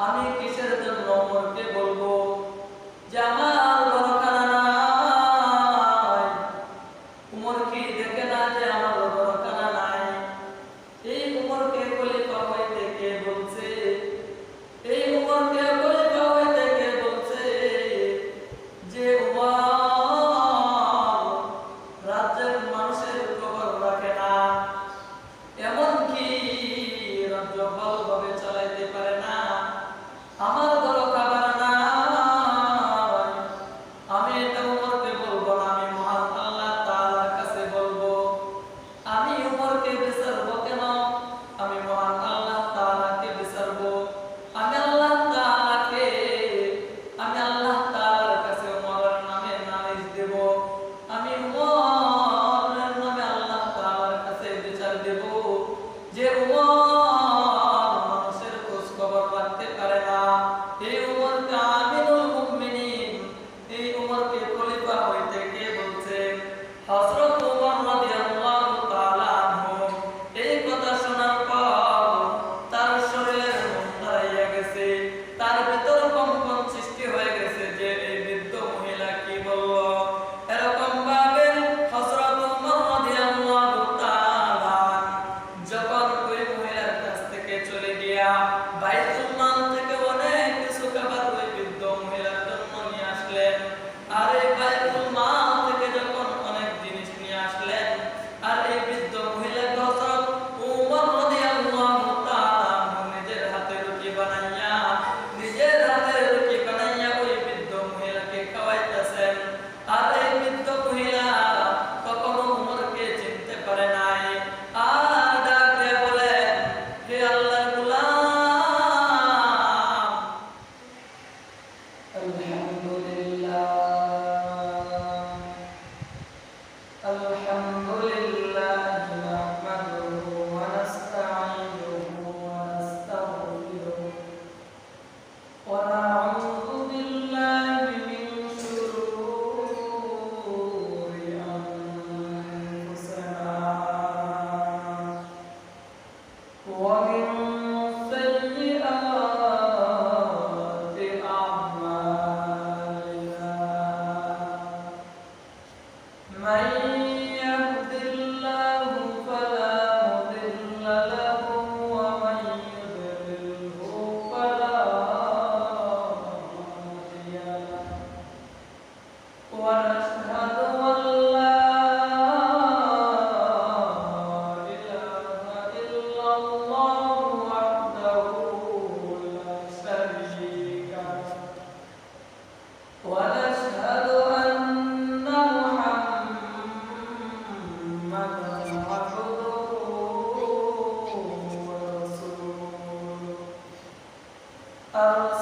আমি কিসের জন্য মনকে বলব? যে আমার الحمد لله falam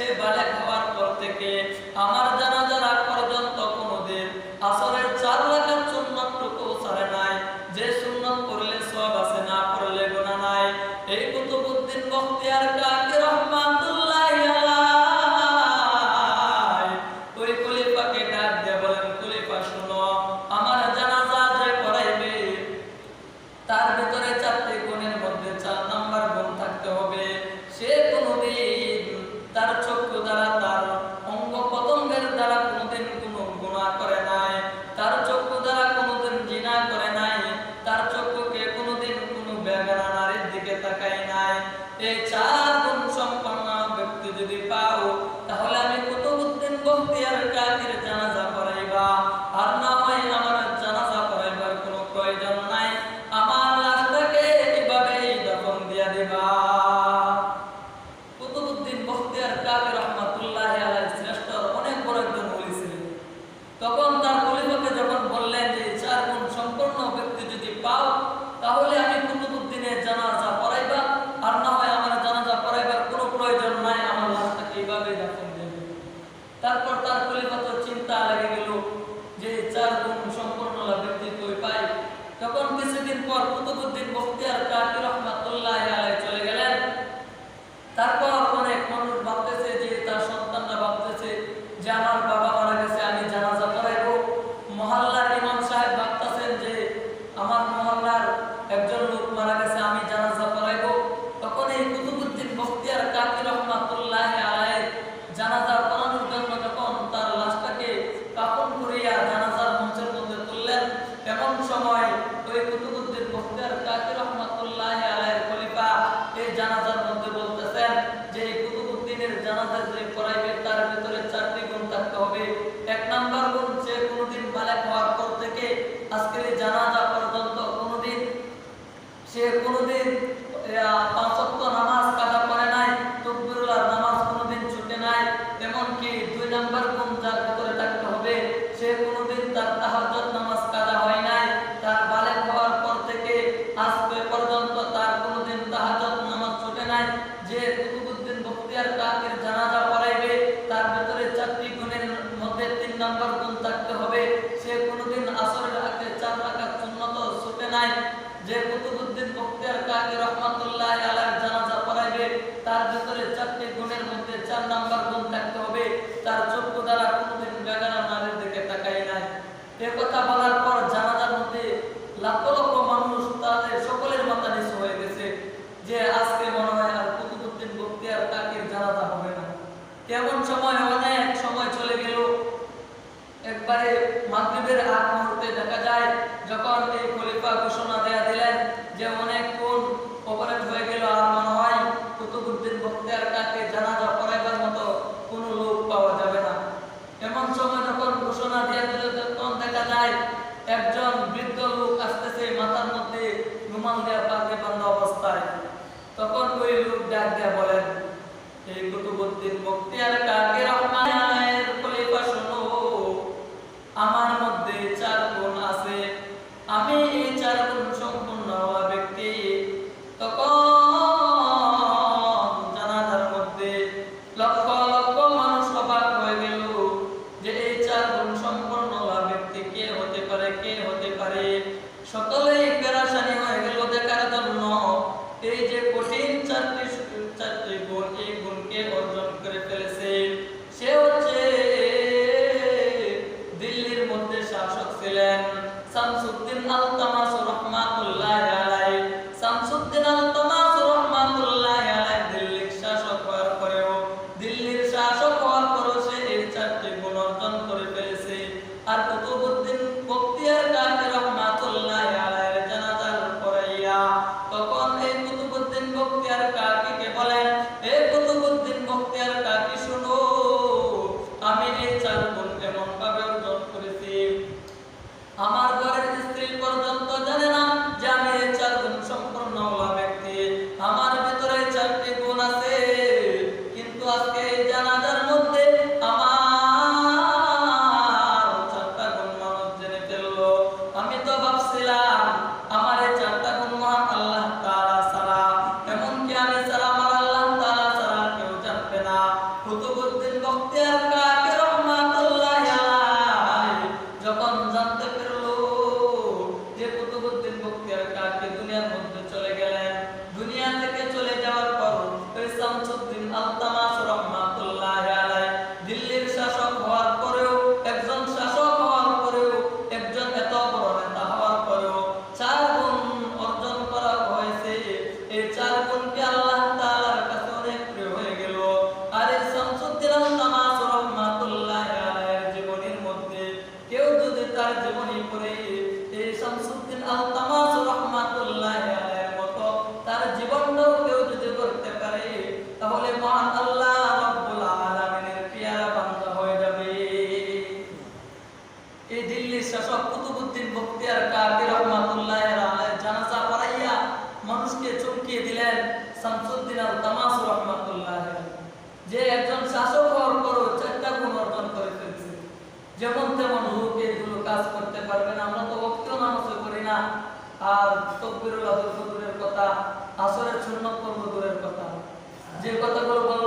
সে বালে হওয়ার পর থেকে আমার জানা dado কুতুবুদ্দিন কাকে রহমানের খলিফা আমার মধ্যে চার গুণ আছে। আমি এই চার গুণ সম্পূর্ণ হওয়া ব্যক্তি। তখন জানাজার মধ্যে লক্ষ যে কথাগুলো